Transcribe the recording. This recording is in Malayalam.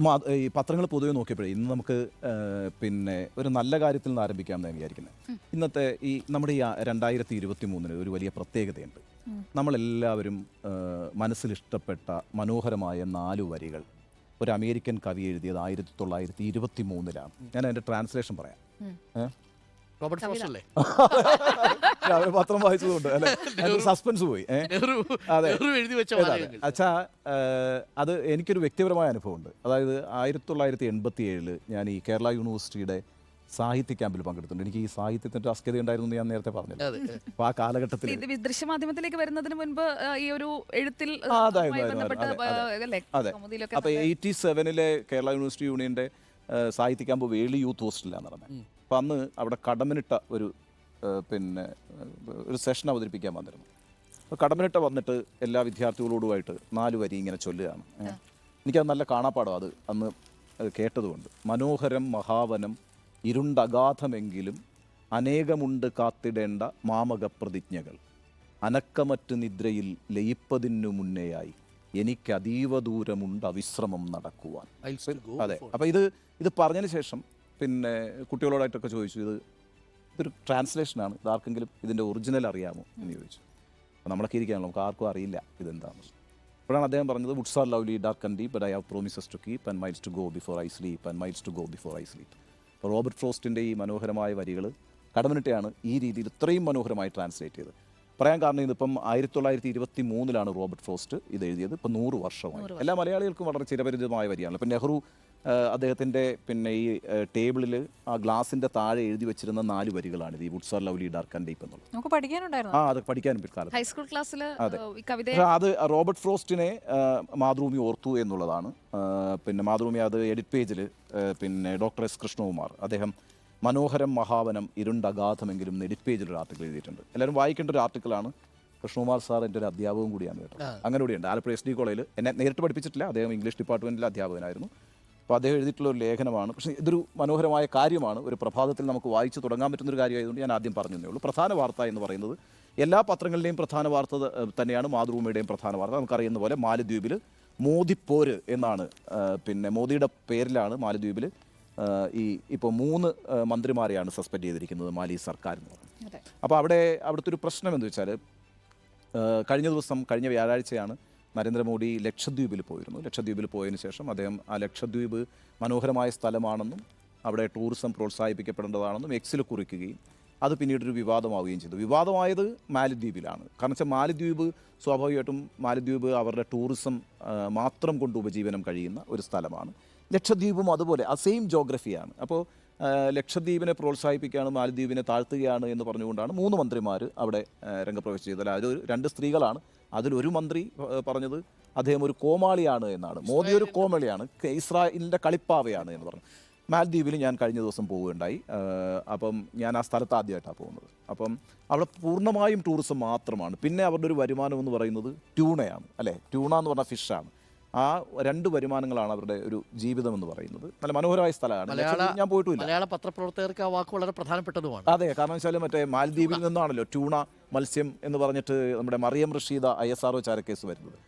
മാ- ഈ പത്രങ്ങൾ പൊതുവെ നോക്കിയപ്പോഴേ ഇന്ന് നമുക്ക് പിന്നെ ഒരു നല്ല കാര്യത്തിൽ നിന്ന് ആരംഭിക്കാം എന്ന് വിചാരിക്കുന്നത് ഇന്നത്തെ ഈ നമ്മുടെ ഈ രണ്ടായിരത്തി ഇരുപത്തി മൂന്നിന് ഒരു വലിയ പ്രത്യേകതയുണ്ട്. നമ്മളെല്ലാവരും മനസ്സിൽ ഇഷ്ടപ്പെട്ട മനോഹരമായ നാല് വരികൾ. ഒരു അമേരിക്കൻ കവി എഴുതിയത് ആയിരത്തി തൊള്ളായിരത്തി ഇരുപത്തി മൂന്നിലാണ് ഞാൻ അതിന്റെ ട്രാൻസ്ലേഷൻ പറയാം. റോബർട്ട് രാവിലെ പത്രം വായിച്ചതുകൊണ്ട് അല്ലെ? സസ്പെൻസ് പോയി അതെ. അച്ഛാ അത് എനിക്കൊരു വ്യക്തിപരമായ അനുഭവമുണ്ട്. അതായത് ആയിരത്തി തൊള്ളായിരത്തി എൺപത്തി ഏഴിൽ ഞാൻ ഈ കേരള യൂണിവേഴ്സിറ്റിയുടെ സാഹിത്യ ക്യാമ്പിൽ പങ്കെടുത്തിട്ടുണ്ട്. എനിക്ക് ഈ സാഹിത്യത്തിന്റെ അസ്കത ഉണ്ടായിരുന്നു ഞാൻ നേരത്തെ പറഞ്ഞില്ല. അപ്പൊ ആ കാലഘട്ടത്തിൽ ദൃശ്യമാധ്യമത്തിലേക്ക് വരുന്നതിന് മുൻപ് ഈ ഒരു എഴുത്തിൽ അപ്പൊ എയ്റ്റി സെവനിലെ കേരള യൂണിവേഴ്സിറ്റി യൂണിയന്റെ സാഹിത്യ ക്യാമ്പ് വേളി യൂത്ത് ഹോസ്റ്റലിലാണ് നടന്നത്. അപ്പൊ അന്ന് അവിടെ കടമനിട്ട ഒരു പിന്നെ ഒരു സെഷൻ അവതരിപ്പിക്കാൻ വന്നിരുന്നു. അപ്പോൾ കടമനിട്ട വന്നിട്ട് എല്ലാ വിദ്യാർത്ഥികളോടുമായിട്ട് നാല് വരി ഇങ്ങനെ ചൊല്ലുകയാണ്. എനിക്കത് നല്ല കാണാപ്പാടോ അത്. അന്ന് കേട്ടതുകൊണ്ട്. മനോഹരം മഹാവനം ഇരുണ്ടഗാധമെങ്കിലും അനേകമുണ്ട് കാത്തിടേണ്ട മാമക പ്രതിജ്ഞകൾ അനക്കമറ്റ് നിദ്രയിൽ ലയിപ്പതിനു മുന്നേയായി. എനിക്ക് അതീവ ദൂരമുണ്ട് അവിശ്രമം നടക്കുവാൻ. അതെ. അപ്പം അപ്പോൾ ഇത് ഇത് പറഞ്ഞതിന് ശേഷം പിന്നെ കുട്ടികളോടായിട്ടൊക്കെ ചോദിച്ചു ഇത് ഇതൊരു ട്രാൻസ്ലേഷനാണ് ഇതാർക്കെങ്കിലും ഇതിന്റെ ഒറിജിനൽ അറിയാമോ എന്ന് ചോദിച്ചു. അപ്പോൾ നമ്മളൊക്കെ ഇരിക്കുകയാണല്ലോ നമുക്ക് ആർക്കും അറിയില്ല ഇതെന്താണെന്ന് അപ്പോഴാണ് അദ്ദേഹം പറഞ്ഞത് woods are lovely dark Kandi but I have promises to keep and miles to go before I sleep and miles to go before I sleep അപ്പോൾ റോബർട്ട് ഫ്രോസ്റ്റിന്റെ ഈ മനോഹരമായ വരികൾ കടമനിട്ടയാണ് ഈ രീതിയിൽ ഇത്രയും മനോഹരമായി ട്രാൻസ്ലേറ്റ് ചെയ്തത്. പറയാൻ കാരണം ഇതിപ്പം ആയിരത്തി തൊള്ളായിരത്തി ഇരുപത്തി മൂന്നിലാണ് റോബർട്ട് ഫ്രോസ്റ്റ് ഇത് എഴുതിയത്. ഇപ്പം നൂറ് വർഷമായി. എല്ലാ മലയാളികൾക്കും വളരെ ചിരപരിചിതമായ വരിയാണ്. ഇപ്പം നെഹ്റു അദ്ദേഹത്തിന്റെ പിന്നെ ഈ ടേബിളിൽ ആ ഗ്ലാസിന്റെ താഴെ എഴുതി വെച്ചിരുന്ന നാല് വരികളാണിത് ഈ woods are lovely dark and deep എന്നുള്ളത്. നമുക്ക് പഠിക്കാനുണ്ടായിരുന്നു? ആ അത് പഠിക്കാനും പിൽക്കാലത്ത്. ഹൈസ്കൂൾ ക്ലാസ്സിൽ അതെ. കവിത അത് റോബർട്ട് ഫ്രോസ്റ്റിനെ മാതൃഭൂമി ഓർത്തു എന്നുള്ളതാണ്. പിന്നെ മാതൃഭൂമി അത് എഡിറ്റ് പേജിൽ പിന്നെ ഡോക്ടർ എസ് കൃഷ്ണകുമാർ അദ്ദേഹം മനോഹരം മഹാവനം ഇരുണ്ടഗാധമെങ്കിലും എന്ന് എഡിറ്റ് പേജിൽ ഒരു ആർട്ടിക്കിൾ എഴുതിയിട്ടുണ്ട്. എല്ലാവരും വായിക്കേണ്ട ഒരു ആർട്ടിക്കിളാണ്. കൃഷ്ണകുമാർ സാർ എന്റെ ഒരു അധ്യാപകം കൂടിയാണ് കേട്ടോ. അങ്ങനെ കൂടിയുണ്ട് ആലപ്പുഴ എസ് ഡി കോളേജിൽ എന്നെ നേരിട്ട് പഠിപ്പിച്ചിട്ടില്ല. അദ്ദേഹം ഇംഗ്ലീഷ് ഡിപ്പാർട്ട്മെന്റിലെ അധ്യാപകനായിരുന്നു. അപ്പോൾ അദ്ദേഹം എഴുതിയിട്ടുള്ള ഒരു ലേഖനമാണ്. പക്ഷേ ഇതൊരു മനോഹരമായ കാര്യമാണ്. ഒരു പ്രഭാതത്തിൽ നമുക്ക് വായിച്ച് തുടങ്ങാൻ പറ്റുന്ന ഒരു കാര്യമായതുകൊണ്ട് ഞാൻ ആദ്യം പറഞ്ഞതേ ഉള്ളൂ. പ്രധാന വാർത്ത എന്ന് പറയുന്നത് എല്ലാ പത്രങ്ങളിലെയും പ്രധാന വാർത്ത തന്നെയാണ് മാതൃഭൂമിയുടെയും പ്രധാന വാർത്ത. നമുക്കറിയുന്ന പോലെ മാലദ്വീപിൽ മോദിപ്പോര് എന്നാണ് പിന്നെ മോദിയുടെ പേരിലാണ് മാലദ്വീപിൽ ഈ ഇപ്പോൾ മൂന്ന് മന്ത്രിമാരെയാണ് സസ്പെൻഡ് ചെയ്തിരിക്കുന്നത് മാലി സർക്കാർ എന്ന് പറയുന്നത് അപ്പോൾ അവിടെ അവിടുത്തെ ഒരു പ്രശ്നം എന്ന് വെച്ചാൽ കഴിഞ്ഞ ദിവസം കഴിഞ്ഞ വ്യാഴാഴ്ചയാണ് നരേന്ദ്രമോദി ലക്ഷദ്വീപിൽ പോയിരുന്നു. ലക്ഷദ്വീപിൽ പോയതിനു ശേഷം അദ്ദേഹം ആ ലക്ഷദ്വീപ് മനോഹരമായ സ്ഥലമാണെന്നും അവിടെ ടൂറിസം പ്രോത്സാഹിപ്പിക്കപ്പെടേണ്ടതാണെന്നും എക്സിൽ കുറിക്കുകയും അത് പിന്നീട് ഒരു വിവാദമാവുകയും ചെയ്തു. വിവാദമായത് മാലിദ്വീപിലാണ്. കാരണം വെച്ചാൽ മാലിദ്വീപ് സ്വാഭാവികമായിട്ടും മാലിദ്വീപ് അവരുടെ ടൂറിസം മാത്രം കൊണ്ട് ഉപജീവനം കഴിയുന്ന ഒരു സ്ഥലമാണ്. ലക്ഷദ്വീപും അതുപോലെ ആ സെയിം ജോഗ്രഫിയാണ് അപ്പോൾ ലക്ഷദ്വീപിനെ പ്രോത്സാഹിപ്പിക്കുകയാണ് മാലദ്വീപിനെ താഴ്ത്തുകയാണ് എന്ന് പറഞ്ഞുകൊണ്ടാണ് മൂന്ന് മന്ത്രിമാർ അവിടെ രംഗപ്രവേശം ചെയ്തത്. അതിൽ രണ്ട് സ്ത്രീകളാണ്. അതിലൊരു മന്ത്രി പറഞ്ഞത് അദ്ദേഹം ഒരു കോമാളിയാണ് എന്നാണ്. മോദി ഒരു കോമാളിയാണ് ഇസ്രായേലിന്റെ കളിപ്പാവയാണ് എന്ന് പറഞ്ഞു. മാലദ്വീപിൽ ഞാൻ കഴിഞ്ഞ ദിവസം പോവുകയുണ്ടായി. അപ്പം ഞാൻ ആ സ്ഥലത്ത് ആദ്യമായിട്ടാണ് പോകുന്നത്. അപ്പം അവിടെ പൂർണമായും ടൂറിസം മാത്രമാണ്. പിന്നെ അവരുടെ ഒരു വരുമാനം എന്ന് പറയുന്നത് ട്യൂണയാണ്. അല്ലേ? ട്യൂണ എന്ന് പറഞ്ഞാൽ ഫിഷാണ് ആ രണ്ട് വരുമാനങ്ങളാണ് അവരുടെ ഒരു ജീവിതം എന്ന് പറയുന്നത്. നല്ല മനോഹരമായ സ്ഥലമാണ്. ഞാൻ പോയിട്ടില്ല മലയാള പത്രപ്രവർത്തകർക്ക് ആ വാക്ക് വളരെ പ്രധാനപ്പെട്ടതുമാണ്. അതെ കാരണം വെച്ചാൽ മറ്റേ മാലദ്വീപിൽ നിന്നാണല്ലോ ട്യൂണ മത്സ്യം എന്ന് പറഞ്ഞിട്ട് നമ്മുടെ Mariam Rasheeda I S R O ചാരക്കേസ് വരുന്നത്.